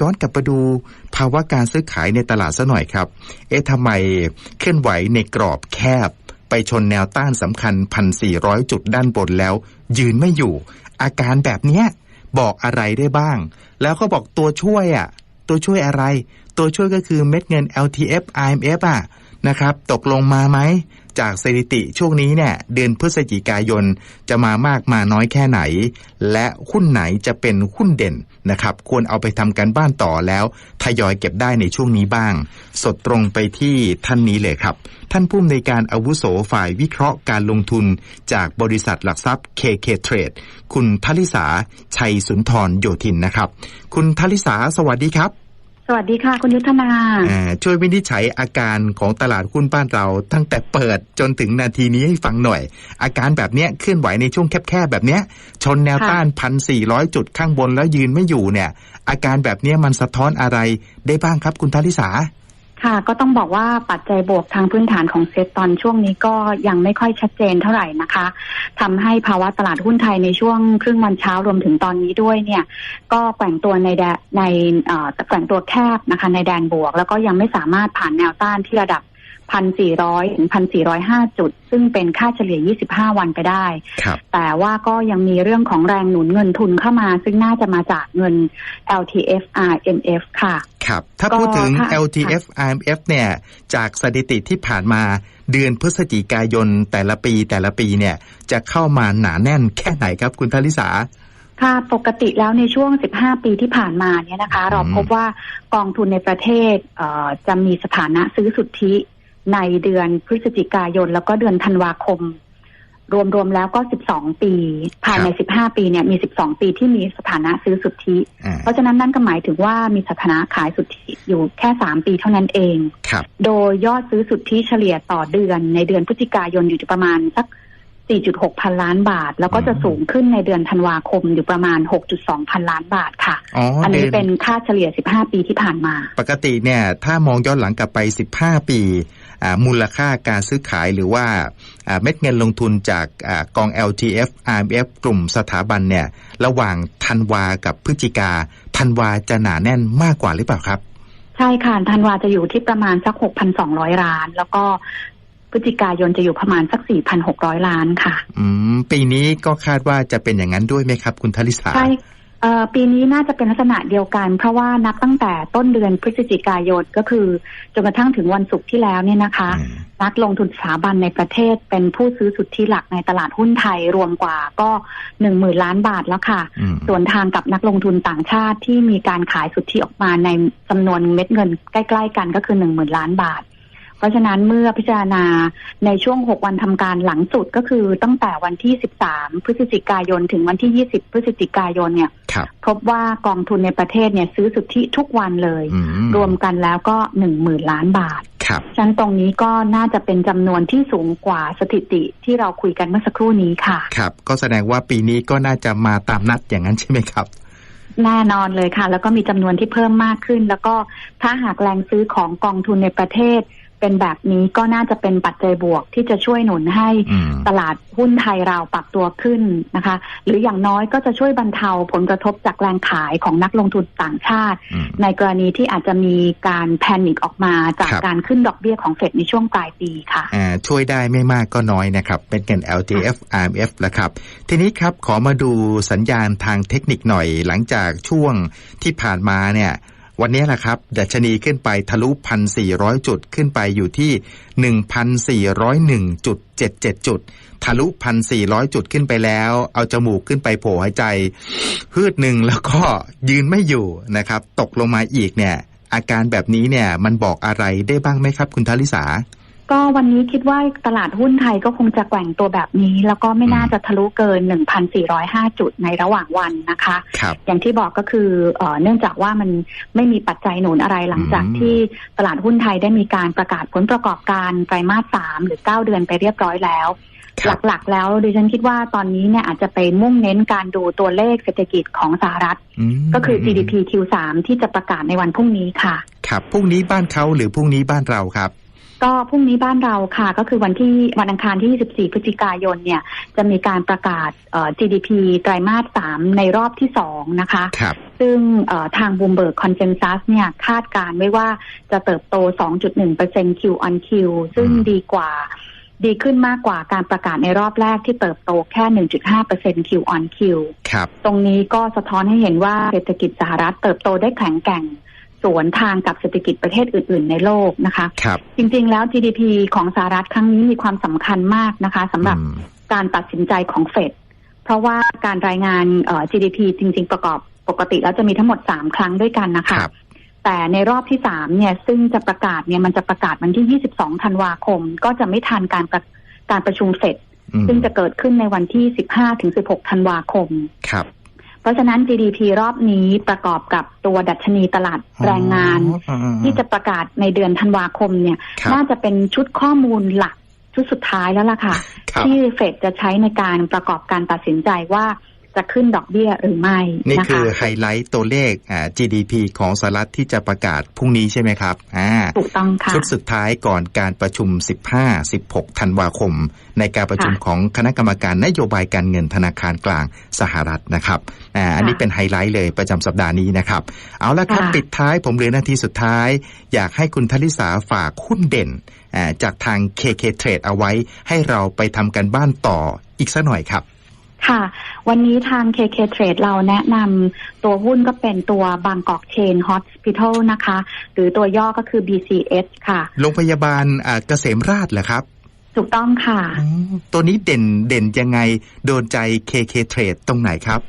ย้อนกลับไปดูภาวะการซื้อขายในตลาดซะหน่อยครับ เอ๊ะทำไมเคลื่อนไหวในกรอบแคบ ไปชนแนวต้านสำคัญ 1,400 จุดด้านบนแล้ว ยืนไม่อยู่ อาการแบบเนี้ยบอกอะไรได้บ้าง แล้วก็บอกตัวช่วยอะ ตัวช่วยอะไร ตัวช่วยก็คือเม็ดเงิน LTF IMF อะ นะครับ ตกลงมาไหม จากสถิติช่วงนี้เนี่ยเดือนพฤศจิกายนจะมามากมาน้อยแค่ไหน และหุ้นไหนจะเป็นหุ้นเด่นนะครับ ควรเอาไปทำการบ้านต่อแล้วทยอยเก็บได้ในช่วงนี้บ้าง สดตรงไปที่ท่านนี้เลยครับ ท่านผู้อำนวยการอาวุโสฝ่ายวิเคราะห์การลงทุน จากบริษัทหลักทรัพย์ KK Trade คุณทลิสาชัยสุนทรโยธินนะครับ คุณทลิสาสวัสดีครับ สวัสดีค่ะ คุณยุทธนาอ่าช่วยวินิจฉัยอาการของตลาดหุ้นบ้านเรา ตั้งแต่เปิดจนถึงนาทีนี้ให้ฟังหน่อย อาการแบบเนี้ยเคลื่อนไหวในช่วงแคบๆแบบเนี้ย ชนแนวต้านพันสี่ร้อยจุดข้างบนแล้วยืนไม่อยู่เนี่ย อาการแบบเนี้ยมันสะท้อนอะไรได้บ้างครับคุณทาริสา ค่ะก็ต้องบอกว่าปัจจัยบวกทางพื้นฐานของเซตตอนช่วงนี้ก็ยังไม่ค่อยชัดเจนเท่าไหร่นะคะทำให้ภาวะตลาดหุ้นไทยในช่วงครึ่งวันเช้ารวมถึงตอนนี้ด้วยเนี่ย ก็แกว่งตัวในแดในเอ่อแกว่งตัวแคบนะคะ ในแดนบวก แล้วก็ยังไม่สามารถผ่านแนวต้านที่ระดับ1,400ถึง1,405จุด ซึ่งเป็นค่าเฉลี่ย25วันไปได้ครับแต่ว่าก็ยังมีเรื่องของแรงหนุนเงินทุนเข้ามา ซึ่งน่าจะมาจากเงิน LTF RMF ค่ะ ครับ ถ้าก็พูดถึงค่ะ LTF IMF เนี่ยจากสถิติที่ผ่านมาเดือนพฤศจิกายนแต่ละปีแต่ละปีเนี่ยจะเข้ามาหนาแน่นแค่ไหนครับคุณทาริสาค่ะปกติแล้วในช่วง 15 ปีที่ผ่านมาเนี่ยนะคะ เราพบว่ากองทุนในประเทศเอ่อจะมีสถานะซื้อสุทธิในเดือนพฤศจิกายน แล้วก็เดือนธันวาคม รวมๆแล้วก็ 12 ปี ภายใน 15 ปีเนี่ยมี 12 ปีที่มีสถานะซื้อสุทธิอ่าเพราะฉะนั้นนั่นก็หมายถึงว่ามีสถานะขายสุทธิอยู่แค่ 3 ปีเท่านั้นเองครับโดยยอดซื้อสุทธิเฉลี่ยต่อเดือนในเดือนพฤศจิกายนอยู่ที่ประมาณสัก 4.6 พันล้านบาท แล้วก็จะอืมสูงขึ้นในเดือนธันวาคมอยู่ประมาณ 6.2 พันล้านบาทค่ะอ๋ออันนี้ดืเป็นค่าเฉลี่ย 15 ปีที่ผ่านมา ปกติเนี่ยถ้ามองย้อนหลังกลับไป 15 ปีอ่า มูลค่าการซื้อขายหรือว่าอ่าเม็ดเงินลงทุนจากอากอง LTF RMF กลุ่มสถาบันเนี่ยระหว่างธันวากับพฤศจิกาธันวาจะหนาแน่นมากกว่าหรือเปล่าครับ ใช่ค่ะธันวาจะอยู่ที่ประมาณสัก 6,200 ล้าน แล้วก็พฤศจิกายนจะอยู่ประมาณสัก 4,600 ล้านค่ะ อืม ปีนี้ก็คาดว่าจะเป็นอย่างนั้นด้วยไหมครับ คุณทลิสาใช่เอ่อ ปีนี้น่าจะเป็นลักษณะเดียวกัน เพราะว่านับตั้งแต่ต้นเดือนพฤศจิกายนก็คือจนกระทั่งถึงวันศุกร์ที่แล้วเนี่ยนะคะอืมนักลงทุนสถาบันในประเทศเป็นผู้ซื้อสุทธิหลักในตลาดหุ้นไทยรวมกว่าก็หนึ่งหมื่นล้านบาทแล้วค่ะอืมส่วนทางกับนักลงทุนต่างชาติที่มีการขายสุทธิออกมาในจำนวนเม็ดเงินใกล้ ๆ กันก็คือหนึ่งหมื่นล้านบาทเพ ราะฉะนั้นเมื่อพิจารณาในช่วง 6 วันทำการหลังสุดก็คือตั้งแต่วันที่ 13 พฤศจิกายน ถึงวันที่ 20 พฤศจิกายนเนี่ยครับพบว่ากองทุนในประเทศเนี่ยซื้อสุทธิทุกวันเลยอืมรวมกันแล้วก็หนึ่งหมื่นล้านบาทครับฉะนั้นตรงนี้ก็น่าจะเป็นจำนวนที่สูงกว่าสถิติที่เราคุยกันเมื่อสักครู่นี้ค่ะ ครับ ก็แสดงว่าปีนี้ก็น่าจะมาตามนัดอย่างนั้นใช่ไหมครับแน่นอนเลยค่ะ แล้วก็มีจำนวนที่เพิ่มมากขึ้น แล้วก็ถ้าหากแรงซื้อของกองทุนในประเทศ เป็นแบบนี้ก็น่าจะเป็นปัจจัยบวกที่จะช่วยหนุนให้อืมตลาดหุ้นไทยเราปรับตัวขึ้นนะคะ หรืออย่างน้อยก็จะช่วยบรรเทาผลกระทบจากแรงขายของนักลงทุนต่างชาติอืมในกรณีที่อาจจะมีการแพนิคออกมาจากครับการขึ้นดอกเบี้ยของเฟดในช่วงปลายปีค่ะอ่าช่วยได้ไม่มากก็น้อยนะครับ เป็นเงิน LTF RMF แล้วครับ ทีนี้ครับขอมาดูสัญญาณทางเทคนิคหน่อยหลังจากช่วงที่ผ่านมาเนี่ย วันนี้แหละครับดัชนีขึ้นไปทะลุ 1,400 จุดขึ้นไปอยู่ที่ 1,401.77 จุด ทะลุ 1,400 จุดขึ้นไปแล้ว เอาจมูกขึ้นไปโผล่หายใจพืดหนึ่งแล้วก็ยืนไม่อยู่นะครับ ตกลงมาอีกเนี่ย อาการแบบนี้เนี่ยมันบอกอะไรได้บ้างไหมครับ คุณทลิสา ก็วันนี้คิดว่าตลาดหุ้นไทยก็คงจะแกว่งตัวแบบนี้ แล้วก็ไม่น่าจะทะลุเกิน 1,405 จุดในระหว่างวันนะคะครับอย่างที่บอกก็คือเอ่อเนื่องจากว่ามันไม่มีปัจจัยหนุนอะไรหลังจากอืมที่ตลาดหุ้นไทยได้มีการประกาศผลประกอบการไตรมาสสามหรือ 9 เดือนไปเรียบร้อยแล้วครับหลักๆ แล้วดิฉันคิดว่าตอนนี้เนี่ยอาจจะไปมุ่งเน้นการดูตัวเลขเศรษฐกิจของสหรัฐมก็คือ GDP Q3 ที่จะประกาศในวันพรุ่งนี้ค่ะ ครับพรุ่งนี้บ้านเขาหรือพรุ่งนี้บ้านเราครับ ก็พรุ่งนี้บ้านเราค่ะ ก็คือวันที่วันอังคารที่ 24 พฤศจิกายนเนี่ย จะมีการประกาศเอ่อ GDP ไตรมาส 3 ในรอบที่ 2 นะคะครับซึ่งเอ่อทางบูมเบิร์กคอนเซนแซสเนี่ยคาดการณ์ไว้ว่าจะเติบโต 2.1% Q on Q ซึ่งอืมดีกว่าดีขึ้นมากกว่าการประกาศในรอบแรกที่เติบโตแค่ 1.5% Q on Q ครับ ตรงนี้ก็สะท้อนให้เห็นว่าเศรษฐกิจสหรัฐเติบโตได้แข็งแกร่ง สวนทางกับเศรษฐกิจประเทศอื่น ๆ ในโลกนะคะครับจริง ๆ แล้ว GDP ของสหรัฐครั้งนี้มีความสำคัญมากนะคะสำหรับอืมการตัดสินใจของเฟดเพราะว่าการรายงานเอ่อ GDP จริง ๆ ประกอบปกติแล้วจะมีทั้งหมด3ครั้งด้วยกันนะคคะรับแต่ในรอบที่3เนี่ยซึ่งจะประกาศเนี่ยมันจะประกาศวันที่ 22 ธันวาคม ก็จะไม่ทันการประการประชุมเฟดอืมซึ่งจะเกิดขึ้นในวันที่ 15 ถึง 16 ธันวาคม ครับ เพราะฉะนั้น GDP รอบนี้ประกอบกับตัวดัชนีตลาดแรงงานอ๋ออ๋ออ๋อที่จะประกาศในเดือนธันวาคมเนี่ยครับน่าจะเป็นชุดข้อมูลหลักชุดสุดท้ายแล้วล่ะค่ะครับที่เฟดจะใช้ในการประกอบการตัดสินใจว่า จะขึ้นดอกเบี้ยหรือไม่ นี่นะคืคะอไฮไลท์ตัวเลขอ่า GDP ของสหรัฐที่จะประกาศพรุ่งนี้ใช่ไหมครับอ่าถูกต้องค่ะชุดสุดท้ายก่อนการประชุม 15-16 ธันวาคม ในการประชุมค่ะของคณะกรรมการนโยบายการเงินธนาคารกลางสหรัฐนะครับอ่าอันนี้ค่ะเป็นไฮไลท์เลยประจำสัปดาห์นี้นะครับ เอาละครับค่ะปิดท้ายผมเหลือนาทีสุดท้าย อยากให้คุณทลิสาฝากหุ้นเด่นอ่าจากทาง KK Trade เอาไว้ให้เราไปทำกันบ้านต่ออีกสักหน่อยครับ ค่ะ วันนี้ทาง KK Trade เราแนะนำตัวหุ้นก็เป็นตัวบางกอกเชน Hospital นะคะ หรือตัวย่อก็คือ BCH ค่ะ โรงพยาบาลอ่าเกษมราชเหรอครับ ถูกต้องค่ะอ๋อตัวนี้เด่นเด่นยังไง โดนใจ KK Trade ตรงไหนครับ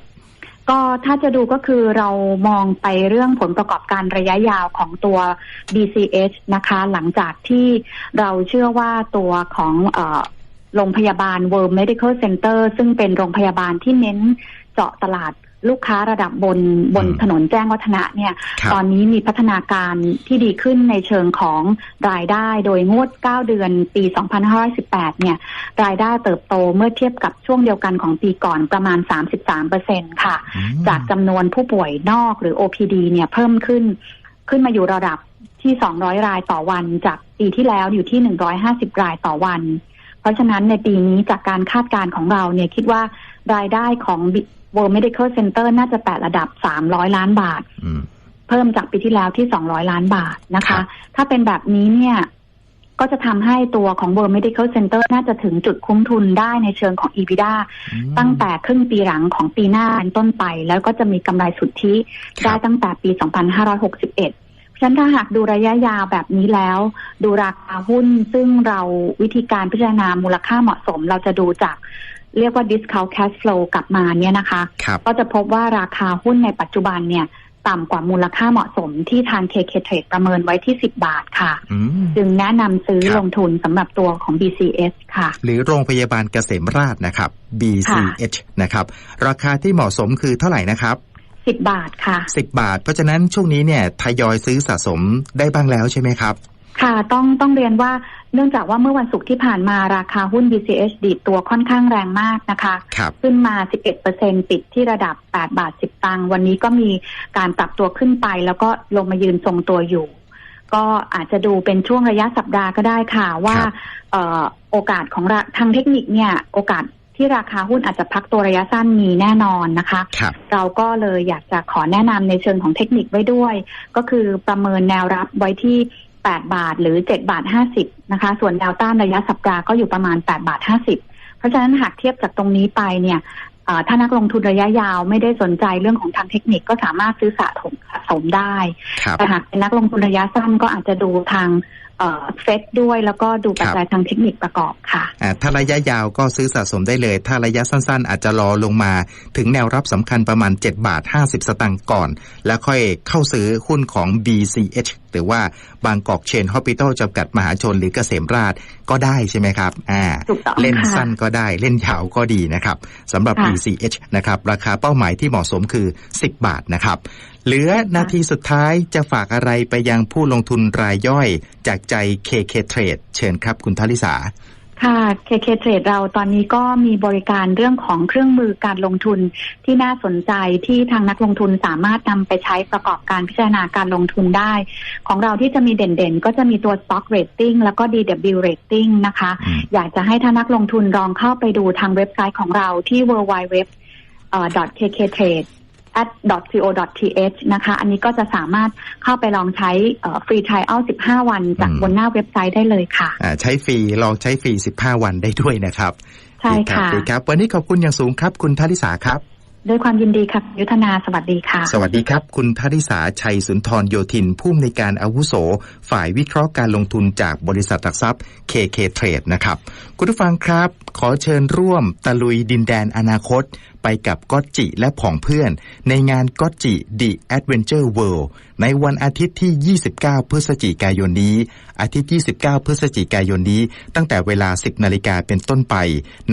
ก็ถ้าจะดูก็คือเรามองไปเรื่องผลประกอบการระยะยาวของตัว BCH นะคะ หลังจากที่เราเชื่อว่าตัวของเออ โรงพยาบาล World Medical Center ซึ่งเป็นโรงพยาบาลที่เน้นเจาะตลาดลูกค้าระดับบนบนอืมถนนแจ้งวัฒนะเนี่ยครับตอนนี้มีพัฒนาการที่ดีขึ้นในเชิงของรายได้โดยงวด 9 เดือนปี 2518 เนี่ย รายได้เติบโตเมื่อเทียบกับช่วงเดียวกันของปีก่อนประมาณ 33%ค่ะอืมจากจำนวนผู้ป่วยนอกหรือ OPD เนี่ยเพิ่มขึ้น ขึ้นมาอยู่ระดับที่ 200 รายต่อวันจากปีที่แล้วอยู่ที่ 150 รายต่อวัน เพราะฉะนั้นในปีนี้จากการคาดการณ์ของเราเนี่ยคิดว่ารายได้ของ World Medical Center น่าจะแตะระดับ 300 ล้านบาทอืมเพิ่มจากปีที่แล้วที่ 200 ล้านบาทนะครัคะบถ้าเป็นแบบนี้เนี่ยก็จะทำให้ตัวของ World Medical Center น่าจะถึงจุดคุ้มทุนได้ในเชิงของ EBITDA อืมตั้งแต่ครึ่งปีหลังของปีหน้าเป็นต้นไป แล้วก็จะมีกำไรสุทธิครับได้ตั้งแต่ปี 2561เพราะ ฉะนั้นถ้าหากดูระยะยาวแบบนี้แล้ว ดูราคาหุ้นซึ่งเราวิธีการพิจารณามูลค่าเหมาะสม เราจะดูจากเรียกว่า discount cash flow กลับมาเนี่ยนะคะครับก็จะพบว่าราคาหุ้นในปัจจุบันเนี่ยต่ำกว่ามูลค่าเหมาะสมที่ทาง KK Trade ประเมินไว้ที่ 10 บาทค่ะอืมจึงแนะนำซื้อครับลงทุนสำหรับตัวของ BCS ค่ะ หรือโรงพยาบาลเกษมราชนะครับ BCH นะครับ ราคาที่เหมาะสมคือเท่าไหร่นะครับ 10บาทค่ะ10บาท เพราะฉะนั้นช่วงนี้เนี่ยทยอยซื้อสะสมได้บ้างแล้วใช่ไหมครับ ค่ะต้องต้องเรียนว่าเนื่องจากว่าเมื่อวันศุกร์ที่ผ่านมาราคาหุ้น BCH ดีดตัวค่อนข้างแรงมากนะคะครับขึ้นมา 11%ปิดที่ระดับ 8 บาท 10 ตังค์วันนี้ก็มีการปรับตัวขึ้นไป แล้วก็ลงมายืนทรงตัวอยู่ ก็อาจจะดูเป็นช่วงระยะสัปดาห์ก็ได้ค่ะว่าครับเอ่อโอกาสของราทางเทคนิคเนี่ยโอกาส ที่ราคาหุ้นอาจจะพักตัวระยะสั้นมีแน่นอนนะคะครับเราก็เลยอยากจะขอแนะนำในเชิงของเทคนิคไว้ด้วย ก็คือประเมินแนวรับไว้ที่ 8 บาทหรือ 7 บาท 50 นะคะ ส่วนแนวต้านระยะสัปดาห์ก็อยู่ประมาณ 8 บาท 50 เพราะฉะนั้นหากเทียบจากตรงนี้ไปเนี่ยเอ่อถ้านักลงทุนระยะยาวไม่ได้สนใจเรื่องของทางเทคนิคก็สามารถซื้อสะสมสะสมได้ครับแต่หากเป็นนักลงทุนระยะสั้นก็อาจจะดูทาง เฟดด้วยแล้วก็ดูปัจจัยทางเทคนิคประกอบค่ะอ่าถ้าระยะยาวก็ซื้อสะสมได้เลย ถ้าระยะสั้นๆ อาจจะรอลงมา ถึงแนวรับสำคัญประมาณ 7 บาท 50 สตางค์ก่อน แล้วค่อยเข้าซื้อหุ้นของ BCH หรือว่าบางกอกเชนฮอปิตอลจำกัดมหาชนหรือเกษมราชก็ได้ใช่ไหมครับอ่าถูกต้องเล่นค่ะสั้นก็ได้เล่นยาวก็ดีนะครับสำหรับค่ะ BCH นะครับ ราคาเป้าหมายที่เหมาะสมคือ 10 บาทนะครับเหลือนาทีสุดท้ายจะฝากอะไรไปยังผู้ลงทุนรายย่อยจากใจ KK Trade เชิญครับคุณทลิสาค่ะ KK Trade เราตอนนี้ก็มีบริการเรื่องของเครื่องมือการลงทุนที่น่าสนใจที่ทางนักลงทุนสามารถนำไปใช้ประกอบการพิจารณาการลงทุนได้ ของเราที่จะมีเด่นๆ ก็จะมีตัว Stock Rating แล้วก็ DW Rating นะคะอืมอยากจะให้ท่านนักลงทุนลองเข้าไปดูทางเว็บไซต์ของเราที่ www kktrade at co.th นะคะ อันนี้ก็จะสามารถเข้าไปลองใช้ฟรีทริอัล15 วัน จากอืมบนหน้าเว็บไซต์ได้เลยค่ะอ่าใช้ฟรีลองใช้ฟรี 15 วันได้ด้วยนะครับ ใช่ค่ะดีครับ วันนี้ขอบคุณอย่างสูงครับ คุณทัติสาครับด้วยความยินดีค่ะยุทธนาสวัสดีค่ะ สวัสดีครับ คุณทัติสาชัยสุนทรโยธิน ผู้อำนวยการอาวุโส ฝ่ายวิเคราะห์การลงทุนจากบริษัทหลักทรัพย์ KK Trade นะครับ คุณผู้ฟังครับ ขอเชิญร่วมตะลุยดินแดนอนาคต ไปกับก๊อตจิและผองเพื่อน ในงานก๊อตจิ The Adventure World ในวันอาทิตย์ที่ 29 พฤศจิกายนนี้ อาทิตย์ 29 พฤศจิกายนนี้ ตั้งแต่เวลา 10 นาฬิกาเป็นต้นไป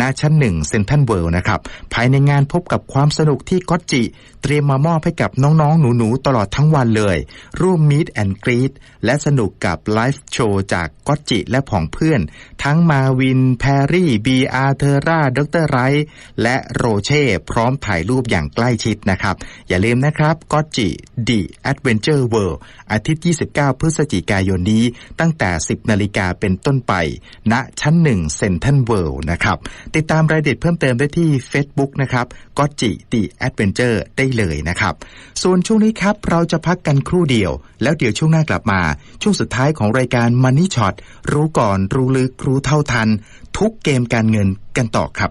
ณ ชั้นหนึ่งเซ็นทรัลเวิลด์นะครับ ภายในงานพบกับความสนุกที่ก๊อตจิ เตรียมมามอบให้กับน้องๆ หนูๆ ตลอดทั้งวันเลย ร่วมมีดแอนกรีดและสนุกกับไลฟ์โชว์จากก๊อตจิและผองเพื่อน ทั้งมาวิน แพรรี่ บีอาร์เทอร่า ดรไรท์และโรเช่พร้อมถ่ายรูปอย่างใกล้ชิดนะครับ อย่าลืมนะครับก๊อตจิ The Adventure World อาทิตย์ 29 พฤศจิกายนนี้ตั้งแต่ 10 นาฬิกาเป็นต้นไป ณชั้นหนึ่งเซ็นทรัลเวิลด์นะครับ ติดตามรายละเอียดเพิ่มเติมได้ที่ Facebook นะครับก๊อตจิ The Adventure ได้เลยนะครับ ส่วนช่วงนี้ครับ เราจะพักกันครู่เดียว แล้วเดี๋ยวช่วงหน้ากลับมา ช่วงสุดท้ายของรายการ Money Shot รู้ก่อนรู้ลึกรู้เท่าทัน ทุกเกมการเงินกันต่อครับ